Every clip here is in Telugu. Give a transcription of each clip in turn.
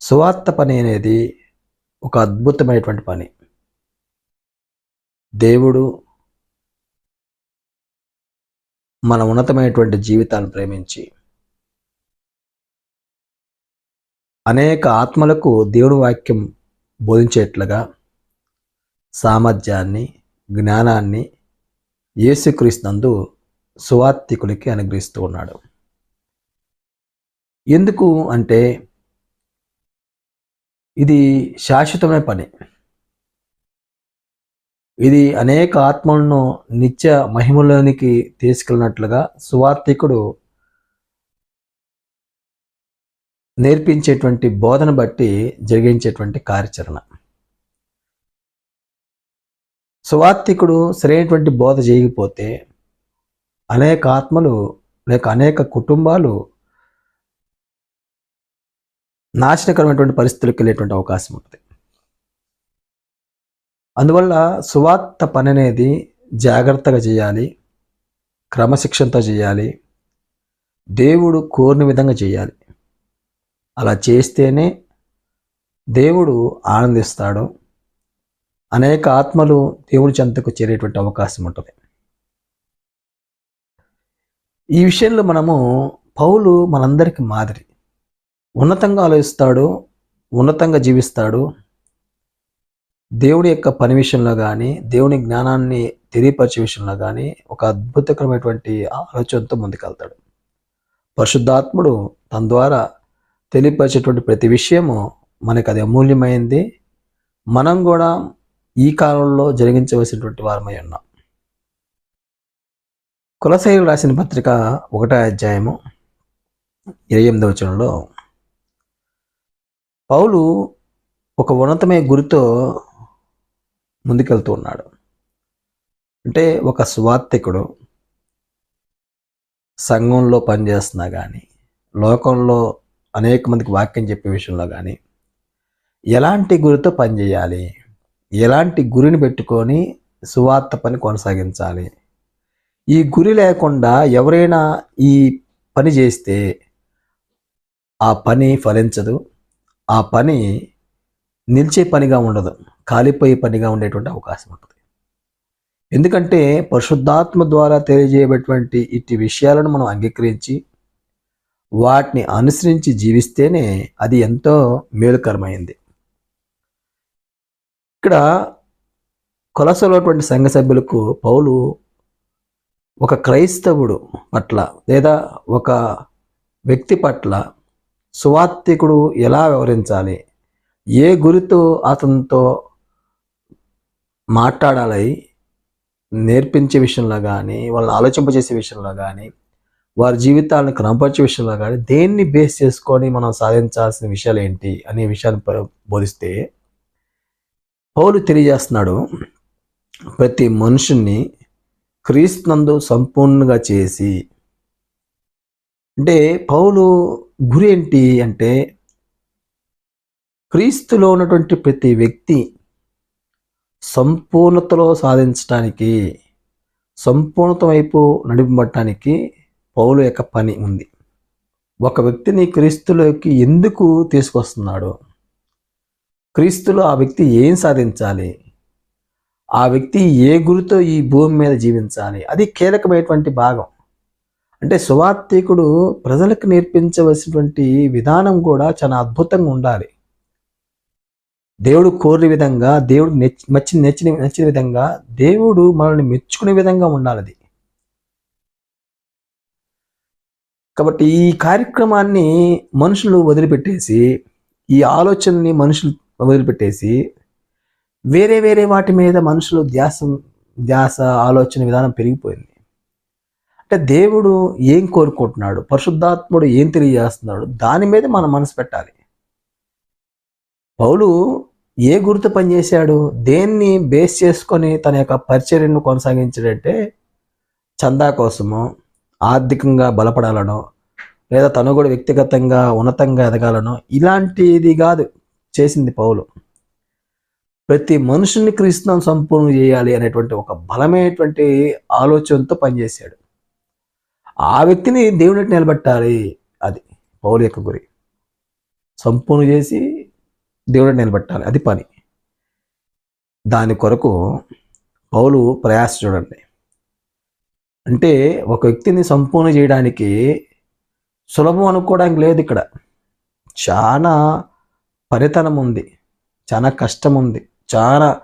సువార్త పని అనేది ఒక అద్భుతమైనటువంటి పని. దేవుడు మన ఉన్నతమైనటువంటి జీవితాన్ని ప్రేమించి అనేక ఆత్మలకు దేవుని వాక్యం బోధించేట్లుగా సామర్థ్యాన్ని జ్ఞానాన్ని యేసుక్రీస్తునందు సువార్థికులకి అనుగ్రహిస్తూ ఉన్నాడు. ఎందుకు అంటే ఇది శాశ్వతమైన పని. ఇది అనేక ఆత్మలను నిత్య మహిమలోనికి తీసుకెళ్ళినట్లుగా సువార్థికుడు నేర్పించేటువంటి బోధన బట్టి జరిగించేటువంటి కార్యాచరణ. సువార్థికుడు సరైనటువంటి బోధ చేయకపోతే అనేక ఆత్మలు లేక అనేక కుటుంబాలు నాశనకరమైనటువంటి పరిస్థితులకు వెళ్ళేటువంటి అవకాశం ఉంటుంది. అందువల్ల సువార్త పని అనేది జాగ్రత్తగా చేయాలి క్రమశిక్షణతో చేయాలి దేవుడు కోరిన విధంగా చేయాలి. అలా చేస్తేనే దేవుడు ఆనందిస్తాడు. అనేక ఆత్మలు దేవుడి చెంతకు చేరేటువంటి అవకాశం ఉంటుంది. ఈ విషయంలో మనము పౌలు మనందరికీ మాదిరి. ఉన్నతంగా ఆలోచిస్తాడు ఉన్నతంగా జీవిస్తాడు. దేవుడి యొక్క పని విషయంలో కానీ దేవుని జ్ఞానాన్ని తెలియపరిచే విషయంలో కానీ ఒక అద్భుతకరమైనటువంటి ఆలోచనతో ముందుకెళ్తాడు. పరిశుద్ధాత్ముడు తన ద్వారా తెలియపరిచేటువంటి ప్రతి విషయము మనకు అది అమూల్యమైంది. మనం కూడా ఈ కాలంలో జరిగించవలసినటువంటి వారమై ఉన్నాం. కులశైలు రాసిన పత్రిక ఒకటో అధ్యాయము ఇరవై ఎనిమిదవ వచనంలో పౌలు ఒక ఉన్నతమైన గురితో ముందుకెళ్తూ ఉన్నాడు. అంటే ఒక స్వాత్తికుడు సంఘంలో పనిచేస్తున్నా కానీ లోకంలో అనేక మందికి వాక్యం చెప్పే విషయంలో కానీ ఎలాంటి గురితో పనిచేయాలి ఎలాంటి గురిని పెట్టుకొని సువార్త పని కొనసాగించాలి ఈ గురి లేకుండా ఎవరైనా ఈ పని చేస్తే ఆ పని ఫలించదు. ఆ పని నిలిచే పనిగా ఉండదు కాలిపోయే పనిగా ఉండేటువంటి అవకాశం ఉంటుంది. ఎందుకంటే పరిశుద్ధాత్మ ద్వారా తెలియజేయబడినటువంటి ఇట్టి విషయాలను మనం అంగీకరించి వాటిని అనుసరించి జీవిస్తేనే అది ఎంతో మేలుకరమైంది. ఇక్కడ కొలసలోటువంటి సంఘ సభ్యులకు పౌలు ఒక క్రైస్తవుడు పట్ల లేదా ఒక వ్యక్తి పట్ల సువాత్తికుడు ఎలా వివరించాలి? ఏ గురితో అతనితో మాట్లాడాలి? నేర్పించే విషయంలో కానీ వాళ్ళని ఆలోచింపజేసే విషయంలో కానీ వారి జీవితాలను క్రమపరిచే విషయంలో కానీ దేన్ని బేస్ చేసుకొని మనం సాధించాల్సిన విషయాలు ఏంటి అనే విషయాన్ని బోధిస్తే పౌలు తెలియజేస్తున్నాడు ప్రతి మనుషుణ్ణి క్రీస్తునందు సంపూర్ణంగా చేసి అంటే పౌలు గురి ఏంటి అంటే క్రీస్తులో ఉన్నటువంటి ప్రతి వ్యక్తి సంపూర్ణతలో సాధించడానికి సంపూర్ణత వైపు నడిపబడటానికి పౌలు యొక్క పని ఉంది. ఒక వ్యక్తిని క్రీస్తులోకి ఎందుకు తీసుకొస్తున్నాడు? క్రీస్తులో ఆ వ్యక్తి ఏం సాధించాలి? ఆ వ్యక్తి ఏ గురితో ఈ భూమి మీద జీవించాలి? అది కీలకమైనటువంటి భాగం. అంటే సువార్థికుడు ప్రజలకు నేర్పించవలసినటువంటి విధానం కూడా చాలా అద్భుతంగా ఉండాలి. దేవుడు కోరిన విధంగా దేవుడు నెచ్చి నచ్చిన నచ్చిన నచ్చిన విధంగా దేవుడు మనల్ని మెచ్చుకునే విధంగా ఉండాలి అది. కాబట్టి ఈ కార్యక్రమాన్ని మనుషులు వదిలిపెట్టేసి ఈ ఆలోచనని మనుషులు వదిలిపెట్టేసి వేరే వేరే వాటి మీద మనుషులు ధ్యాస ధ్యాస ఆలోచన విధానం పెరిగిపోయింది. అంటే దేవుడు ఏం కోరుకుంటున్నాడు? పరిశుద్ధాత్ముడు ఏం తెలియజేస్తున్నాడు? దాని మీద మనం మనసు పెట్టాలి. పౌలు ఏ గుర్తు పనిచేశాడు దేన్ని బేస్ చేసుకొని తన యొక్క పరిచర్యను కొనసాగించాడంటే చందా కోసమో ఆర్థికంగా బలపడాలనో లేదా తను కూడా వ్యక్తిగతంగా ఉన్నతంగా ఎదగాలనో ఇలాంటిది కాదు చేసింది పౌలు. ప్రతి మనుషుని క్రీస్తును సంపూర్ణ చేయాలి అనేటువంటి ఒక బలమైనటువంటి ఆలోచనతో పనిచేశాడు. ఆ వ్యక్తిని దేవునికి నిలబెట్టాలి. అది పౌలు యొక్క గురి. సంపూర్ణ చేసి దేవుడు నిలబెట్టాలి. అది పని. దాని కొరకు పౌలు ప్రయాస చూడండి. అంటే ఒక వ్యక్తిని సంపూర్ణ చేయడానికి సులభం అనుకోవడానికి లేదు ఇక్కడ. చాలా పరితనం ఉంది. చాలా కష్టం ఉంది. చాలా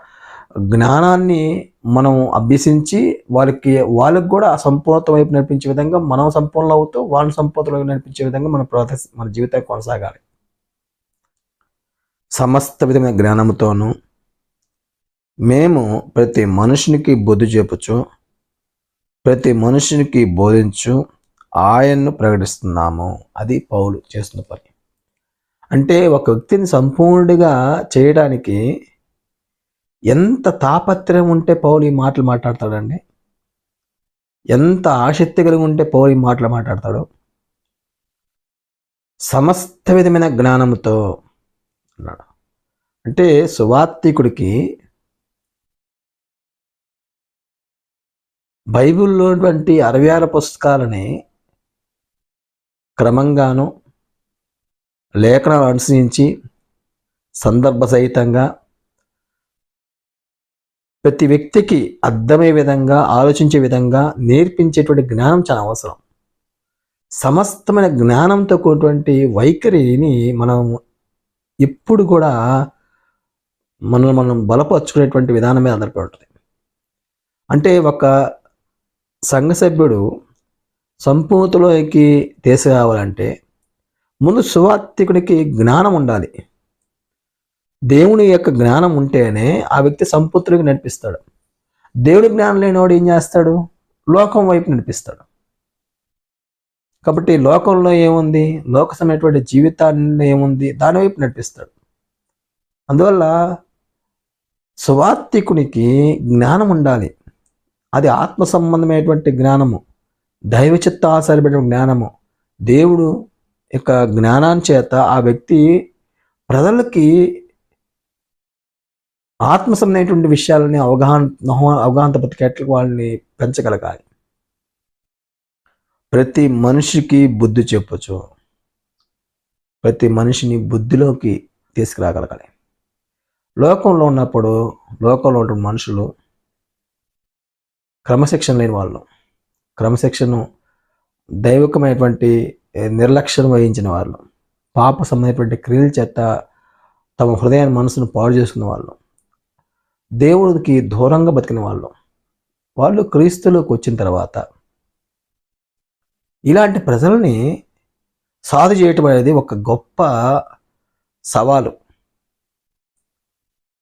జ్ఞానాన్ని మనం అభ్యసించి వాళ్ళకి వాళ్ళకి కూడా సంపూర్ణత వైపు నడిపించే విధంగా మనం సంపూర్ణ అవుతూ వాళ్ళని సంపూర్ణ వైపు నడిపించే విధంగా మన ప్రవర్తి మన జీవితాన్ని కొనసాగాలి. సమస్త విధమైన జ్ఞానంతోనూ మేము ప్రతి మనుషునికి బుద్ధి చెప్పుచు ప్రతి మనుషునికి బోధించు ఆయన్ను ప్రకటిస్తున్నాము. అది పౌలు చేస్తున్న పని. అంటే ఒక వ్యక్తిని సంపూర్ణంగా చేయడానికి ఎంత తాపత్రయం ఉంటే పౌలు ఈ మాటలు మాట్లాడతాడండి? ఎంత ఆసక్తి కలిగి ఉంటే పౌలు ఈ మాటలు మాట్లాడతాడు? సమస్త విధమైన జ్ఞానముతో అన్నాడు. అంటే సువార్థికుడికి బైబిల్లో ఉన్నటువంటి అరవై ఆరు పుస్తకాలని క్రమంగాను లేఖనాలు అనుసరించి సందర్భ సహితంగా ప్రతి వ్యక్తికి అర్థమయ్యే విధంగా ఆలోచించే విధంగా నేర్పించేటువంటి జ్ఞానం చాలా అవసరం. సమస్తమైన జ్ఞానంతో కూడినటువంటి వైఖరిని మనం ఎప్పుడు కూడా మనం మనం బలపరుచుకునేటువంటి విధానం మీద ఆధారపడి ఉంటుంది అంటే ఒక సంఘ సభ్యుడు సంపూర్ణతలోకి తీసుకురావాలంటే ముందు సువార్థికుడికి జ్ఞానం ఉండాలి. దేవుని యొక్క జ్ఞానం ఉంటేనే ఆ వ్యక్తి సంపుత్రుడికి నడిపిస్తాడు. దేవుడి జ్ఞానం లేనివాడు ఏం చేస్తాడు? లోకం వైపు నడిపిస్తాడు. కాబట్టి లోకంలో ఏముంది? లోకసమైనటువంటి జీవితాన్ని ఏముంది? దాని వైపు నడిపిస్తాడు. అందువల్ల సువార్థికునికి జ్ఞానం ఉండాలి. అది ఆత్మ సంబంధమైనటువంటి జ్ఞానము. దైవ చిత్తాసరిపడిన జ్ఞానము. దేవుడు యొక్క జ్ఞానాన్ని చేత ఆ వ్యక్తి ప్రజలకి ఆత్మ సంబంధమైనటువంటి విషయాలని అవగాహన అవగాహన బతికేట్లకు వాళ్ళని పెంచగలగాలి. ప్రతి మనిషికి బుద్ధి చెప్పచ్చు. ప్రతి మనిషిని బుద్ధిలోకి తీసుకురాగలగాలి. లోకంలో ఉన్నప్పుడు లోకంలో ఉన్న మనుషులు క్రమశిక్షణ లేని వాళ్ళు. క్రమశిక్షణ దైవికమైనటువంటి నిర్లక్ష్యం వహించిన వాళ్ళు. పాప సంబంధమైనటువంటి క్రియల చేత తమ హృదయాన్ని మనసును పాడు చేసుకున్న వాళ్ళు. దేవుడికి దూరంగా బతికిన వాళ్ళు. వాళ్ళు క్రీస్తులోకి వచ్చిన తర్వాత ఇలాంటి ప్రజల్ని సాధు చేయటం అనేది ఒక గొప్ప సవాలు.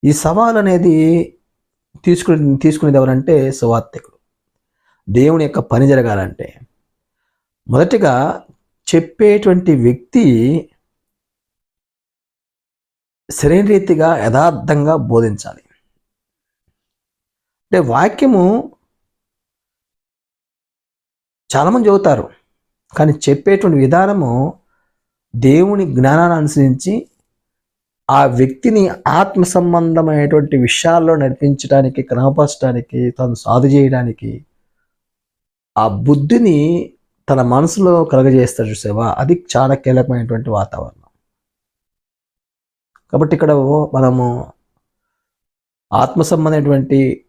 ఈ సవాల్ అనేది తీసుకుని తీసుకునేది ఎవరంటే సువార్థికుడు. దేవుని యొక్క పని జరగాలంటే మొదటిగా చెప్పేటువంటి వ్యక్తి సరైన రీతిగా యథార్థంగా బోధించాలి. అంటే వాక్యము చాలామంది చెబుతారు కానీ చెప్పేటువంటి విధానము దేవుని జ్ఞానాన్ని అనుసరించి ఆ వ్యక్తిని ఆత్మ సంబంధమైనటువంటి విషయాల్లో నడిపించడానికి క్రమపరచడానికి తను సాధు చేయడానికి ఆ బుద్ధిని తన మనసులో కలగజేస్తాడు చూసేవా? అది చాలా కీలకమైనటువంటి వాతావరణం. కాబట్టి ఇక్కడ మనము ఆత్మ సంబంధమైనటువంటి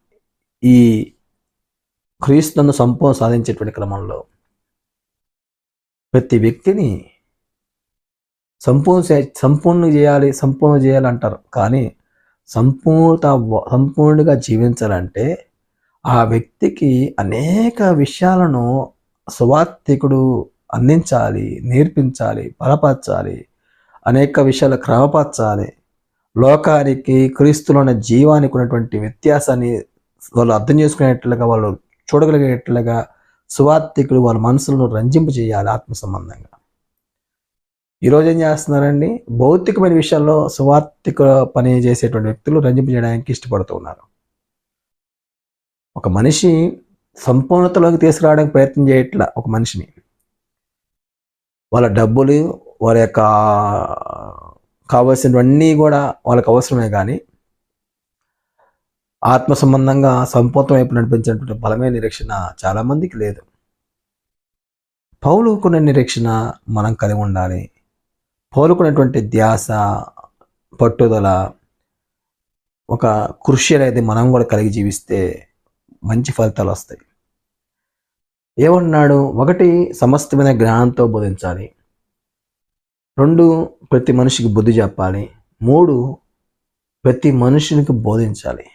ఈ క్రీస్తును సంపూర్ణ సాధించేటువంటి క్రమంలో ప్రతి వ్యక్తిని సంపూర్ణ సంపూర్ణ చేయాలి సంపూర్ణ చేయాలి అంటారు కానీ సంపూర్ణ సంపూర్ణంగా జీవించాలంటే ఆ వ్యక్తికి అనేక విషయాలను సువార్థికుడు అందించాలి నేర్పించాలి బలపరచాలి అనేక విషయాలు క్రమపరచాలి. లోకానికి క్రీస్తులోని జీవానికి ఉన్నటువంటి వ్యత్యాసాన్ని వాళ్ళు అర్థం చేసుకునేట్లుగా వాళ్ళు చూడగలిగేట్లుగా సువార్థికులు వాళ్ళ మనసులను రంజింపు చేయాలి ఆత్మ సంబంధంగా. ఈరోజు ఏం చేస్తున్నారండి? భౌతికమైన విషయాల్లో సువార్థిక పని చేసేటువంటి వ్యక్తులు రంజింపు చేయడానికి ఇష్టపడుతూ ఉన్నారు. ఒక మనిషి సంపూర్ణతలోకి తీసుకురావడానికి ప్రయత్నం చేయట్లా ఒక మనిషిని. వాళ్ళ డబ్బులు వాళ్ళ యొక్క కావాల్సినవన్నీ కూడా వాళ్ళకి అవసరమే కానీ ఆత్మ సంబంధంగా సంపూర్ణం వైపు నడిపించినటువంటి బలమైన నిరీక్షణ చాలామందికి లేదు. పౌలుకున్న నిరీక్షణ మనం కలిగి ఉండాలి. పౌలుకున్నటువంటి ధ్యాస పట్టుదల ఒక కృషి అనేది మనం కూడా కలిగి జీవిస్తే మంచి ఫలితాలు వస్తాయి. ఏమన్నాడు ఒకటి సమస్తమైన జ్ఞానంతో బోధించాలి. రెండు ప్రతి మనిషికి బుద్ధి చెప్పాలి. మూడు ప్రతి మనుషునికి బోధించాలి.